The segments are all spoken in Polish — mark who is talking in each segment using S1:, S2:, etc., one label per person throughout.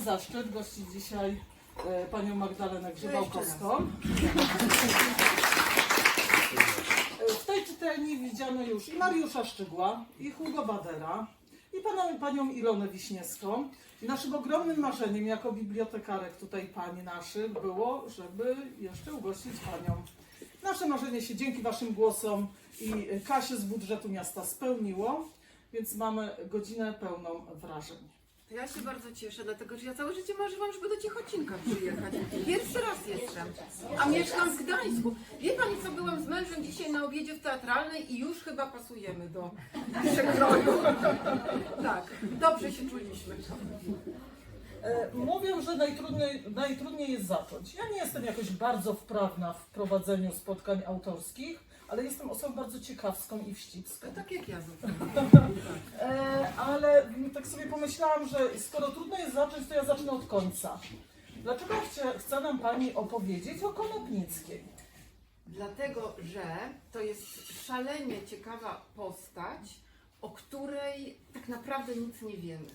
S1: zaszczyt gościć dzisiaj e, panią Magdalenę Grzybałkowską. W tej czytelni widziano już i Mariusza Szczygła, i Hugo Badera, i panią, panią Ilonę Wiśniewską. I naszym ogromnym marzeniem jako bibliotekarek tutaj pani naszych było, żeby jeszcze ugościć panią. Nasze marzenie się dzięki waszym głosom i kasie z budżetu miasta spełniło, więc mamy godzinę pełną wrażeń.
S2: Ja się bardzo cieszę, dlatego że ja całe życie marzyłam, żeby do Cichocinka przyjechać. Pierwszy raz jestem, a mieszkam w Gdańsku. Wie Pani co, byłam z mężem dzisiaj na obiedzie w teatralnej i już chyba pasujemy do przekroju. Tak, dobrze się czuliśmy.
S1: E, Mówią, że najtrudniej, najtrudniej jest zacząć. Ja nie jestem jakoś bardzo wprawna w prowadzeniu spotkań autorskich, ale jestem osobą bardzo ciekawską i wścibską.
S2: Tak jak ja.
S1: E, ale tak sobie pomyślałam, że skoro trudno jest zacząć, to ja zacznę od końca. Dlaczego chce, chce nam Pani opowiedzieć o Konopnickiej?
S2: Dlatego, że to jest szalenie ciekawa postać, o której tak naprawdę nic nie wiemy.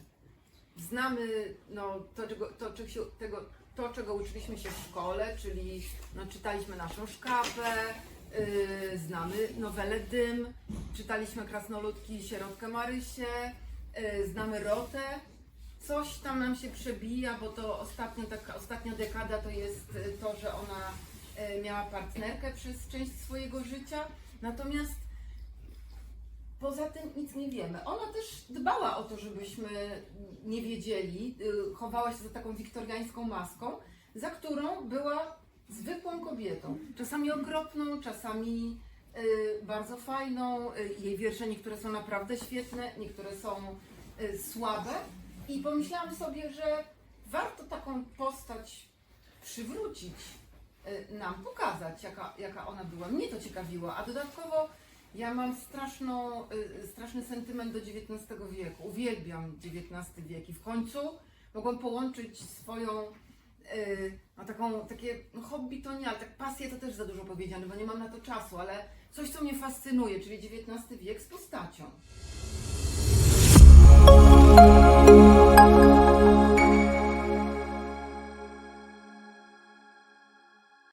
S2: Znamy no, to, czego, to, czego, się- tego, to, czego uczyliśmy się w szkole, czyli no, czytaliśmy naszą szkapę, yy, znamy nowelę Dym, czytaliśmy Krasnoludki Sierotkę Marysię, yy, znamy Rotę. Coś tam nam się przebija, bo to ostatnio, taka, ostatnia dekada to jest y, to, że ona y, miała partnerkę przez część swojego życia. Natomiast poza tym nic nie wiemy. Ona też dbała o to, żebyśmy nie wiedzieli, y, chowała się za taką wiktoriańską maską, za którą była zwykłą kobietą. Czasami okropną, czasami y, bardzo fajną. Y, jej wiersze niektóre są naprawdę świetne, niektóre są y, słabe. I pomyślałam sobie, że warto taką postać przywrócić, nam pokazać, jaka, jaka ona była. Mnie to ciekawiło, a dodatkowo ja mam straszną, straszny sentyment do XIX wieku. Uwielbiam XIX wiek i w końcu mogłam połączyć swoją y, no taką, takie no hobby to nie, ale tak pasję to też za dużo powiedziane, bo nie mam na to czasu, ale coś, co mnie fascynuje, czyli XIX wiek z postacią.